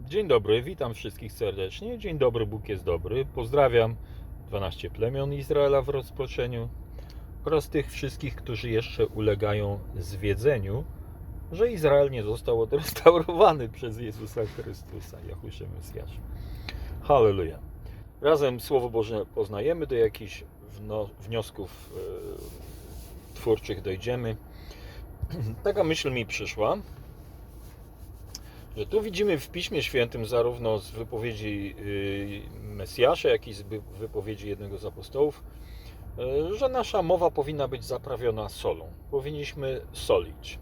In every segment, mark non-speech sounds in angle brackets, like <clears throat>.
Dzień dobry, witam wszystkich serdecznie. Dzień dobry, Bóg jest dobry. Pozdrawiam 12 plemion Izraela w rozproszeniu oraz tych wszystkich, którzy jeszcze ulegają zwiedzeniu, że Izrael nie został odrestaurowany <laughs> przez Jezusa Chrystusa, Jahusze Mesjasza. Halleluja. Razem Słowo Boże poznajemy, do jakichś wniosków e, twórczych dojdziemy. <clears throat> Taka myśl mi przyszła, że tu widzimy w Piśmie Świętym zarówno z wypowiedzi y, Mesjasza, jak i z wy- wypowiedzi jednego z apostołów, y, że nasza mowa powinna być zaprawiona solą. Powinniśmy solić.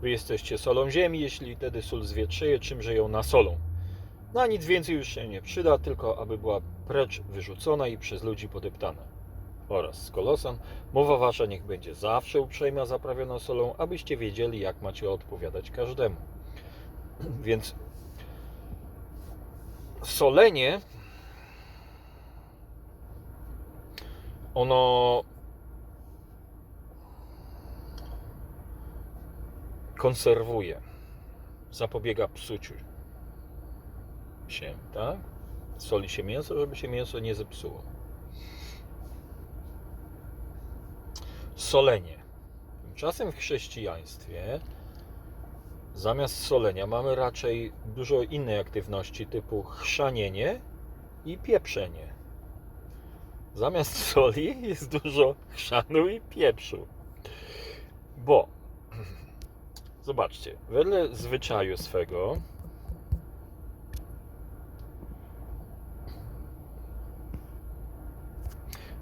Wy jesteście solą ziemi, jeśli wtedy sól zwietrzeje, czymże ją nasolą. Na nic więcej już się nie przyda, tylko aby była precz wyrzucona i przez ludzi podeptana. Oraz z Kolosan, mowa wasza niech będzie zawsze uprzejma, zaprawiona solą, abyście wiedzieli, jak macie odpowiadać każdemu. Więc solenie ono konserwuje, zapobiega psuciu się, tak? Soli się mięso, żeby się mięso nie zepsuło. Solenie. Tymczasem w chrześcijaństwie Zamiast solenia mamy raczej dużo innej aktywności typu chrzanienie i pieprzenie. Zamiast soli jest dużo chrzanu i pieprzu. Bo <clears throat> zobaczcie, wedle zwyczaju swego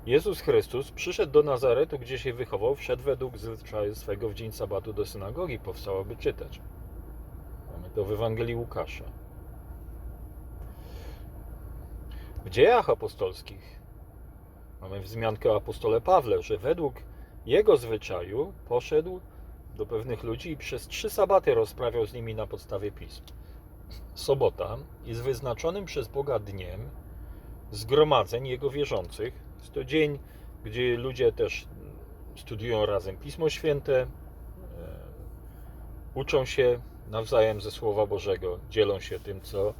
Jezus Chrystus przyszedł do Nazaretu, gdzie się wychował, wszedł według zwyczaju swego w dzień sabatu do synagogi, powstał, aby czytać. To w Ewangelii Łukasza. W dziejach apostolskich mamy wzmiankę o apostole Pawle, że według jego zwyczaju poszedł do pewnych ludzi i przez trzy sabaty rozprawiał z nimi na podstawie pism. Sobota jest wyznaczonym przez Boga dniem zgromadzeń jego wierzących. Jest to dzień, gdzie ludzie też studiują razem Pismo Święte, e, uczą się nawzajem ze Słowa Bożego, dzielą się tym, co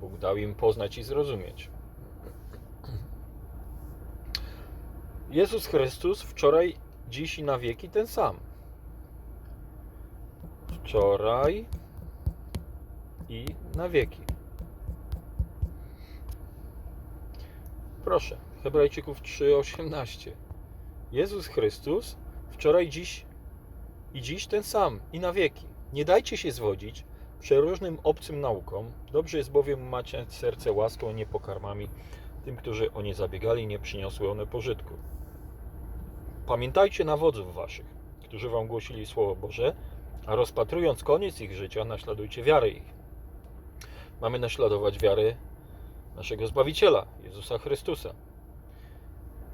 Bóg dał im poznać i zrozumieć. Jezus Chrystus wczoraj, dziś i na wieki ten sam. Wczoraj i na wieki. Proszę, Hebrajczyków 3:18. Jezus Chrystus wczoraj, dziś i dziś ten sam i na wieki. Nie dajcie się zwodzić przeróżnym obcym naukom. Dobrze jest bowiem macie serce łaską, nie pokarmami tym, którzy o nie zabiegali, nie przyniosły one pożytku. Pamiętajcie na wodzów waszych, którzy wam głosili Słowo Boże, a rozpatrując koniec ich życia, naśladujcie wiarę ich. Mamy naśladować wiarę naszego Zbawiciela, Jezusa Chrystusa.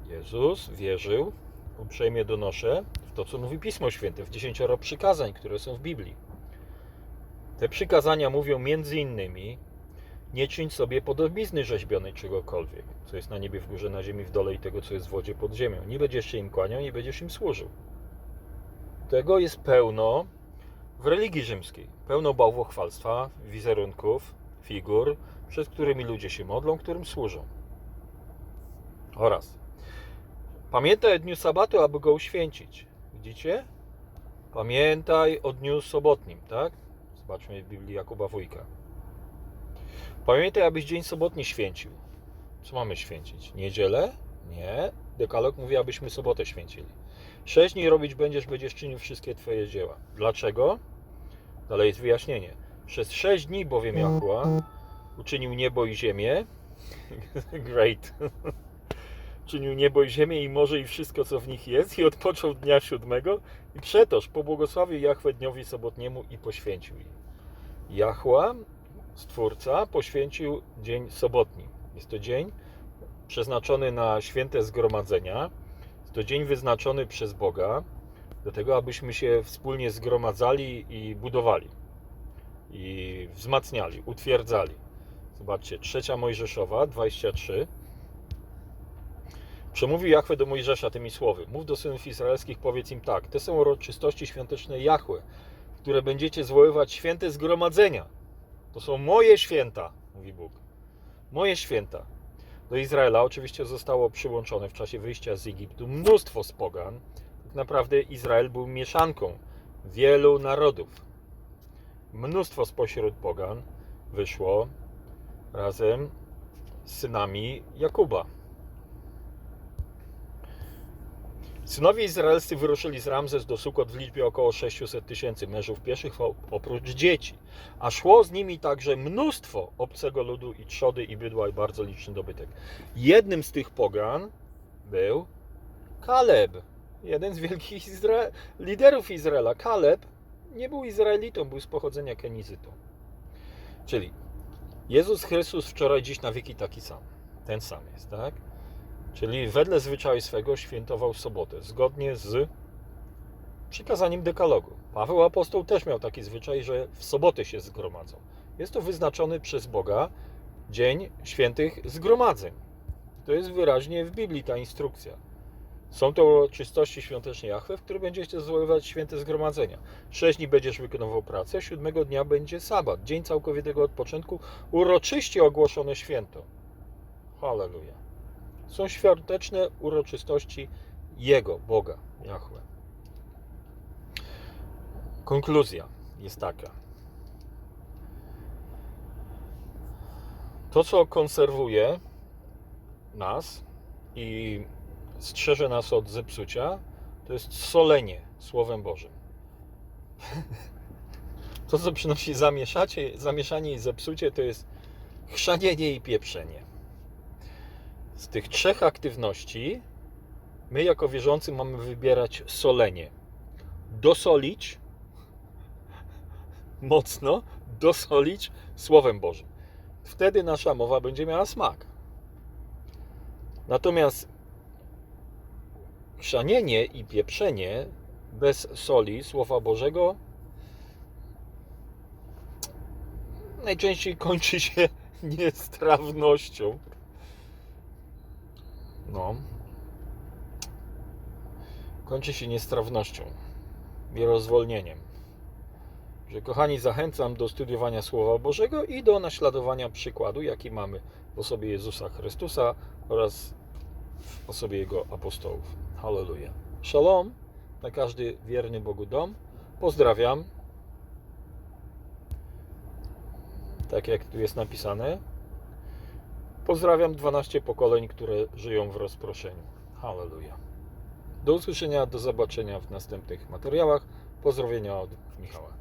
Jezus wierzył, uprzejmie donoszę, w to, co mówi Pismo Święte, w dziesięcioro przykazań, które są w Biblii. Te przykazania mówią między innymi nie czyń sobie podobizny rzeźbionej czegokolwiek, co jest na niebie, w górze, na ziemi, w dole i tego, co jest w wodzie pod ziemią. Nie będziesz się im kłaniał, nie będziesz im służył. Tego jest pełno w religii rzymskiej. Pełno bałwochwalstwa, wizerunków, figur, przez którymi ludzie się modlą, którym służą. Oraz pamiętaj o dniu sabatu, aby go uświęcić. Widzicie? Pamiętaj o dniu sobotnim, tak? Zobaczmy w Biblii Jakuba Wójka. Pamiętaj, abyś dzień sobotni święcił. Co mamy święcić? Niedzielę? Nie. Dekalog mówi, abyśmy sobotę święcili. Sześć dni robić będziesz, będziesz czynił wszystkie Twoje dzieła. Dlaczego? Dalej jest wyjaśnienie. Przez sześć dni bowiem Jachła uczynił niebo i ziemię. <laughs> Great. <laughs> Czynił niebo i ziemię i morze i wszystko, co w nich jest i odpoczął dnia siódmego i przetoż pobłogosławił Jachwę dniowi sobotniemu i poświęcił je. Jachła, Stwórca, poświęcił dzień sobotni. Jest to dzień przeznaczony na święte zgromadzenia. Jest to dzień wyznaczony przez Boga do tego, abyśmy się wspólnie zgromadzali i budowali. I wzmacniali, utwierdzali. Zobaczcie, trzecia Mojżeszowa, 23. Przemówił Jachwę do Mojżesza tymi słowy. Mów do synów izraelskich, powiedz im tak. Te są uroczystości świąteczne Jachwę, które będziecie zwoływać święte zgromadzenia. To są moje święta, mówi Bóg. Moje święta. Do Izraela oczywiście zostało przyłączone w czasie wyjścia z Egiptu mnóstwo z pogan. Tak naprawdę Izrael był mieszanką wielu narodów. Mnóstwo spośród pogan wyszło razem z synami Jakuba. Synowie izraelscy wyruszyli z Ramzes do Sukot w liczbie około 600 tysięcy mężów pieszych oprócz dzieci, a szło z nimi także mnóstwo obcego ludu i trzody i bydła i bardzo liczny dobytek. Jednym z tych pogan był Kaleb, jeden z wielkich Izra- liderów Izraela. Kaleb nie był Izraelitą, był z pochodzenia Kenizytą. Czyli Jezus Chrystus wczoraj, dziś na wieki taki sam. Ten sam jest, tak? Czyli wedle zwyczaju swego świętował sobotę, zgodnie z przykazaniem dekalogu. Paweł apostoł też miał taki zwyczaj, że w sobotę się zgromadzą. Jest to wyznaczony przez Boga dzień świętych zgromadzeń. To jest wyraźnie w Biblii ta instrukcja. Są to uroczystości świąteczne Jahwe, w których będziecie zwoływać święte zgromadzenia. Sześć dni będziesz wykonywał pracę, siódmego dnia będzie sabat, dzień całkowitego odpoczynku, uroczyście ogłoszone święto. Halleluja. Są świąteczne uroczystości Jego, Boga, Jahwe. Konkluzja jest taka. To, co konserwuje nas i strzeże nas od zepsucia, to jest solenie Słowem Bożym. To, co przynosi zamieszanie i zepsucie, to jest chrzanienie i pieprzenie. Z tych trzech aktywności my jako wierzący mamy wybierać solenie. Dosolić mocno, dosolić Słowem Bożym. Wtedy nasza mowa będzie miała smak. Natomiast chrzanienie i pieprzenie bez soli Słowa Bożego najczęściej kończy się <laughs> niestrawnością. No. Kończy się niestrawnością i. Że kochani, zachęcam do studiowania Słowa Bożego i do naśladowania przykładu, jaki mamy w osobie Jezusa Chrystusa oraz w osobie Jego apostołów. Halleluja. Shalom na każdy wierny Bogu dom. Pozdrawiam. Tak jak tu jest napisane. Pozdrawiam 12 pokoleń, które żyją w rozproszeniu. Halleluja. Do usłyszenia, do zobaczenia w następnych materiałach. Pozdrowienia od Michała.